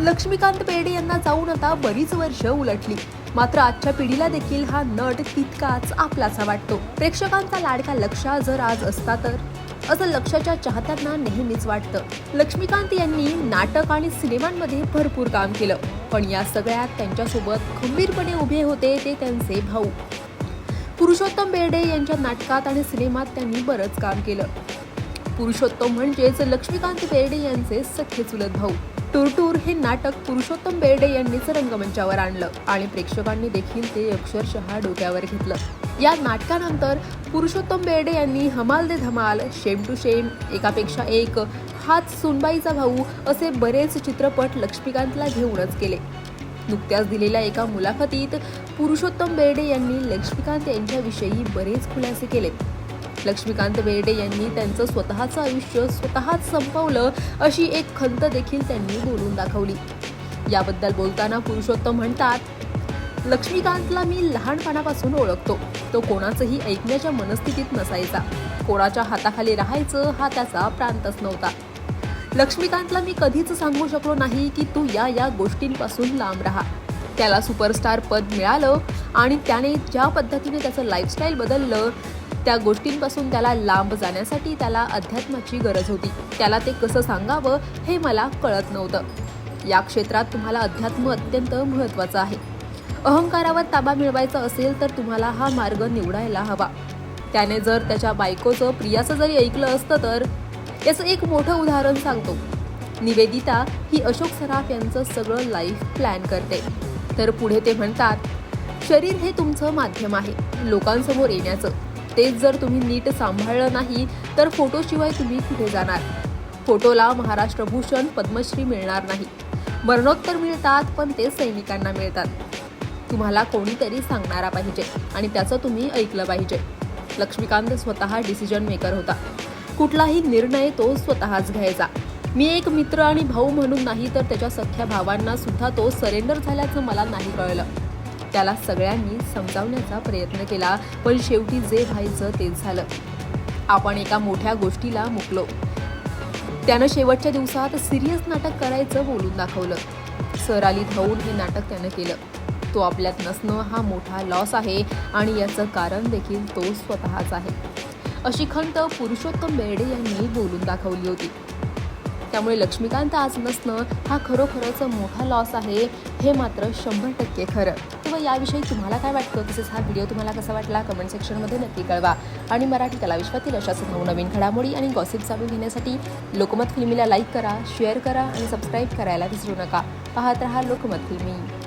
लक्ष्मीकांत बेर्डे यांना जाऊन आता बरीच वर्ष उलटली. मात्र आजच्या पिढीला देखील हा नट तितकाच आपलासा वाटतो. प्रेक्षकांचा लाडका लक्षा जर आज असता तर? असं लक्षाच्या चाहत्यांना नेहमीच वाटतं. लक्ष्मीकांत यांनी नाटक आणि सिनेमांमध्ये भरपूर काम केलं. पण या सगळ्यात त्यांच्यासोबत खंबीरपणे उभे होते ते त्यांचे भाऊ. पुरुषोत्तम बेर्डे यांच्या नाटकात आणि सिनेमात त्यांनी बरंच काम केलं. पुरुषोत्तम म्हणजेच लक्ष्मीकांत बेर्डे यांचे सख्खे चुलत भाऊ. टूरटूर हे नाटक पुरुषोत्तम बेर्डे यांनीच रंगमंचावर आणलं आणि प्रेक्षकांनी देखील ते अक्षरशः डोक्यावर घेतलं. या नाटकानंतर पुरुषोत्तम बेर्डे यांनी हमाल दे धमाल शेम टू शेम एकापेक्षा एक हात सुनबाईचा भाऊ असे बरेच चित्रपट लक्ष्मीकांतला घेऊनच केले. नुकत्याच दिलेल्या एका मुलाखतीत पुरुषोत्तम बेर्डे यांनी लक्ष्मीकांत यांच्याविषयी बरेच खुलासे केले. लक्ष्मीकांत बेर्डे यांनी त्यांचं स्वतःचं आयुष्य स्वतःच संपवलं अशी एक खंत देखील त्यांनी बोलून दाखवली. याबद्दल बोलताना पुरुषोत्तम म्हणतात लक्ष्मीकांतला मी लहानपणापासून ओळखतो. तो कोणाचंही ऐकण्याच्या मनस्थितीत नसायचा. कोणाच्या हाताखाली राहायचं हा त्याचा प्रांतच नव्हता. लक्ष्मीकांतला मी कधीच सांगू शकलो नाही की तू या या गोष्टींपासून लांब राहा. त्याला सुपरस्टार पद मिळालं आणि त्याने ज्या पद्धतीने त्याचं लाईफस्टाईल बदललं त्या गोष्टींपासून त्याला लांब जाण्यासाठी त्याला अध्यात्माची गरज होती. त्याला ते कसं सांगावं हे मला कळत नव्हतं. या क्षेत्रात तुम्हाला अध्यात्म अत्यंत महत्त्वाचं आहे. अहंकारावर ताबा मिळवायचा असेल तर तुम्हाला हा मार्ग निवडायला हवा. त्याने जर त्याच्या बायकोचं प्रियाचं जरी ऐकलं असतं तर याचं एक मोठं उदाहरण सांगतो. निवेदिता ही अशोक सराफ यांचं सगळं लाईफ प्लॅन करते. तर पुढे ते म्हणतात शरीर हे तुमचं माध्यम आहे लोकांसमोर येण्याचं. तेच जर तुम्ही नीट सांभाळलं नाही तर फोटोशिवाय तुम्ही कुठे जाणार? फोटोला महाराष्ट्र भूषण पद्मश्री मिळणार नाही. मरणोत्तर मिळतात पण ते सैनिकांना मिळतात. तुम्हाला कोणीतरी सांगणारा पाहिजे आणि त्याचं तुम्ही ऐकलं पाहिजे. लक्ष्मीकांत स्वतः डिसिजन मेकर होता. कुठलाही निर्णय तो स्वतःच घ्यायचा. मी एक मित्र आणि भाऊ म्हणून नाही तर त्याच्या सख्या भावांना सुद्धा तो सरेंडर झाल्याचं मला नाही कळलं. त्याला सगळ्यांनी समजावण्याचा प्रयत्न केला पण शेवटी जे व्हायचं तेच झालं. आपण एका मोठ्या गोष्टीला मुकलो. त्यानं शेवटच्या दिवसात सिरियस नाटक करायचं बोलून दाखवलं. सर आली धौल हे नाटक त्यानं केलं. तो आपल्यात नसणं हा मोठा लॉस आहे आणि याचं कारण देखील तो स्वतःच आहे. अशी खंत पुरुषोत्तम बेर्डे यांनी बोलून दाखवली होती. त्यामुळे लक्ष्मीकांत आज नसणं हा खरोखरच मोठा लॉस आहे. हे मात्र शंभर टक्के खरं. तेव्हा याविषयी तुम्हाला काय वाटतं? तसेच हा व्हिडिओ तुम्हाला कसा वाटला? कमेंट सेक्शनमध्ये नक्की कळवा. आणि मराठी कला विश्वातील अशाच नवनवीन घडामोडी आणि गॉसिप चालू घेण्यासाठी लोकमत फिल्मीला लाईक करा शेअर करा आणि सबस्क्राईब करायला विसरू नका. पाहत रहा लोकमत फिल्मी